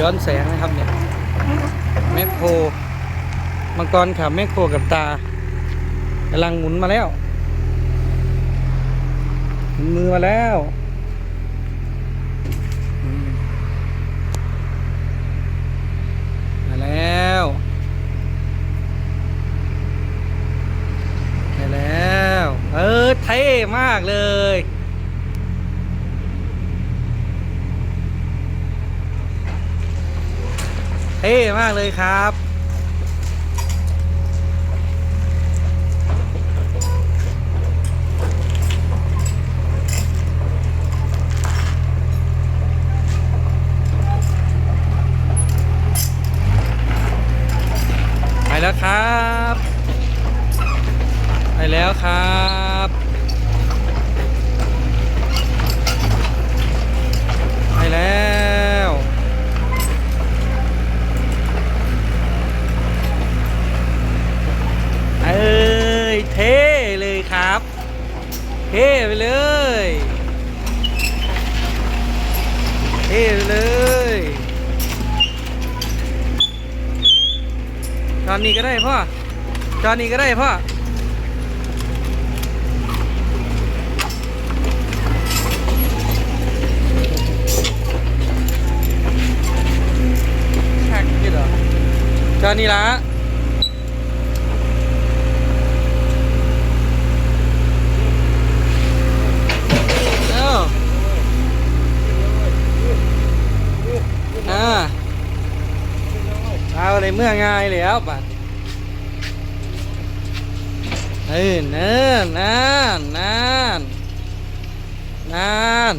ย้อนแสงนะครับเนี่ยแมคโครมังกรขับแมคโครกับตากำลังหมุนมาแล้วหมุนมือมาแล้วมมาแล้วมาแล้ว เออเท่มากเลย เท่มากเลยครับ ท่ไปเลย จอนนี้ก็ได้พ่อ จอนนี้ก็ได้พ่อ แท็กนี่เหรอจอนนี้ละ เอ้าอ่า เอาอะไรเมื่อง่ายแล้วบัดเออเนินนานนานนาน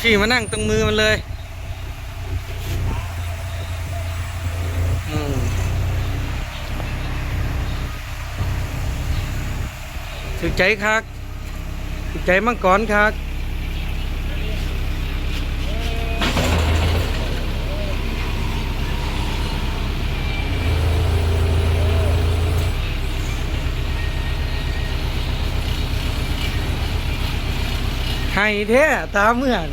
ขี่มานั่งตรงมือมันเลย ถึกใจคักถึกใจมังกรคักให้แท้ตาเมื่อน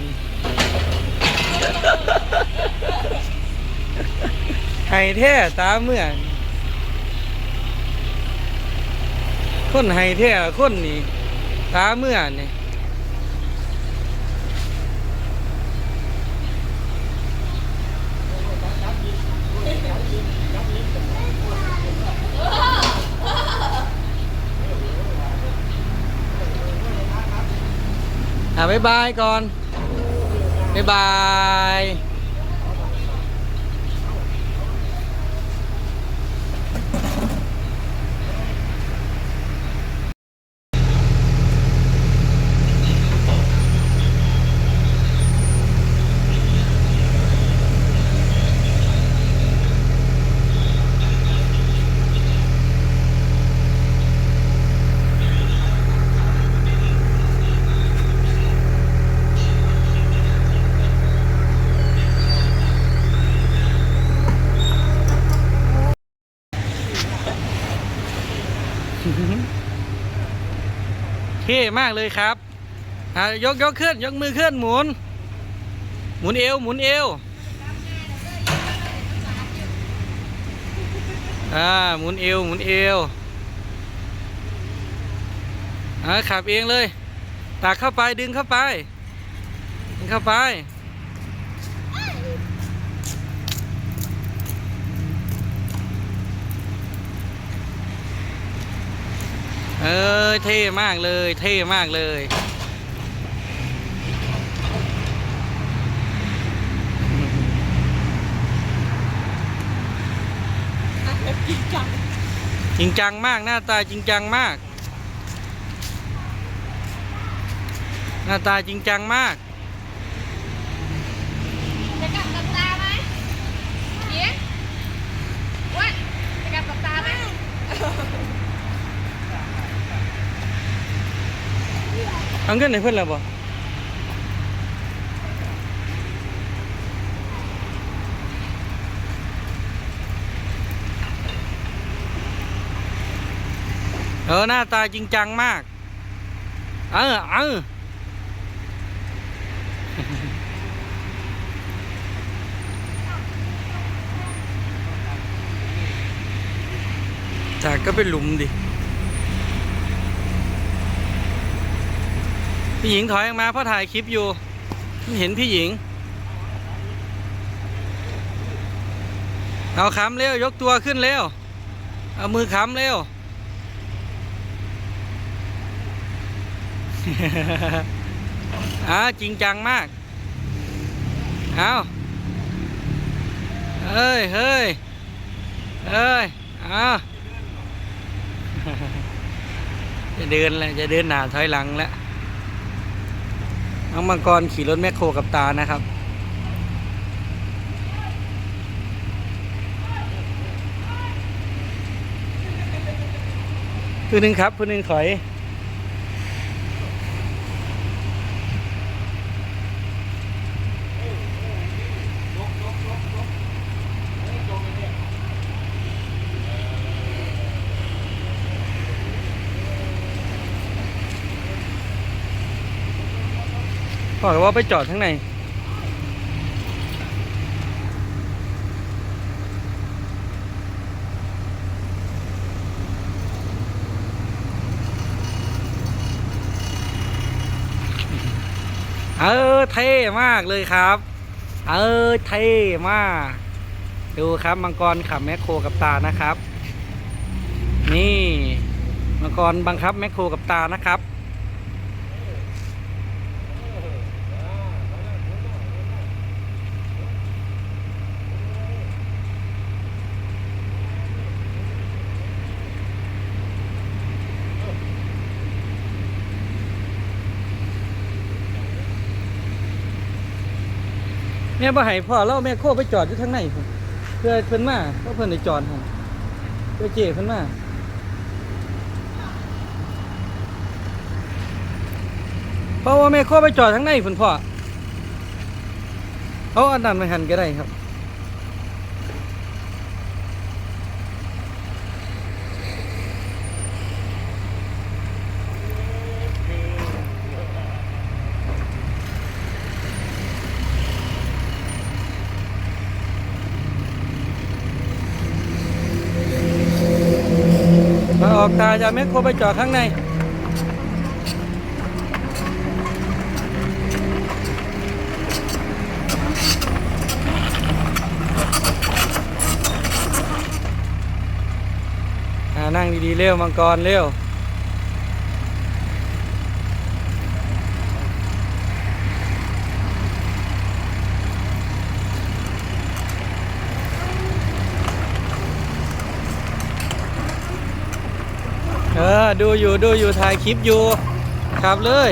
ให้แท้ตาเมื่อน คนให้แท้คนนี่ตาเมื่อนนี่อะบ๊ายบายก่อน บ๊ายบาย ท่มากเลยครับอะยกยกขึ้นยกมือขึ้นหมุน หมุนเอวหมุนเอวอ่าหมุนเอวหมุนเอวอ่าขับเองเลยตักเข้าไปดึงเข้าไปดึงเข้าไป เออเท่มากเลย เท่มากเลย จริงจังจริงจังมากหน้าตาจริงจังมาก หน้าตาจริงจังมาก จะกลับกับตา เอาเกินให้เพื่อนแล้วบ่เออหน้าตาจริงจังมาก เออเออจากก็เป็นหลุมดิ พี่หญิงถอยออกมาเพราะถ่ายคลิปอยู่เห็นพี่หญิง เอาค้ำเร็วยกตัวขึ้นเร็ว เอามือค้ำเร็วอ้าจริงจังมาก เอาเฮ้ยเฮ้ยเฮ้ยเอาจะเดินแล้วจะเดินหน้าถอยหลังแล้ว น้องมังกรขี่รถแมคโครกับตานะครับผู้หนึ่งครับผู้หนึ่งถอย บอกว่าไปจอดข้างในเออเท่มากเลยครับ เออเท่มาก ดูครับมังกรขับแมคโครกับตานะครับ นี่มังกรบังคับแมคโครกับตานะครับ แม่บ่ให้พ่อเล่าแม่โคไปจอดอยู่ทางไหนเพื่อเพิ่นมาเพราะเพิ่นได้จอดหั่นเพื่อเจเพิ่นมาเพราะว่าแม่โคไปจอดทางไหนพุ่นพ่อเอาอันนั้นไปหันก็ได้ครับ กตาจะแม่โคไปจอดข้างในนั่งดีๆเร็วมังกรเร็ว ดูอยู่ดูอยู่ถ่ายคลิปอยู่ขับเลย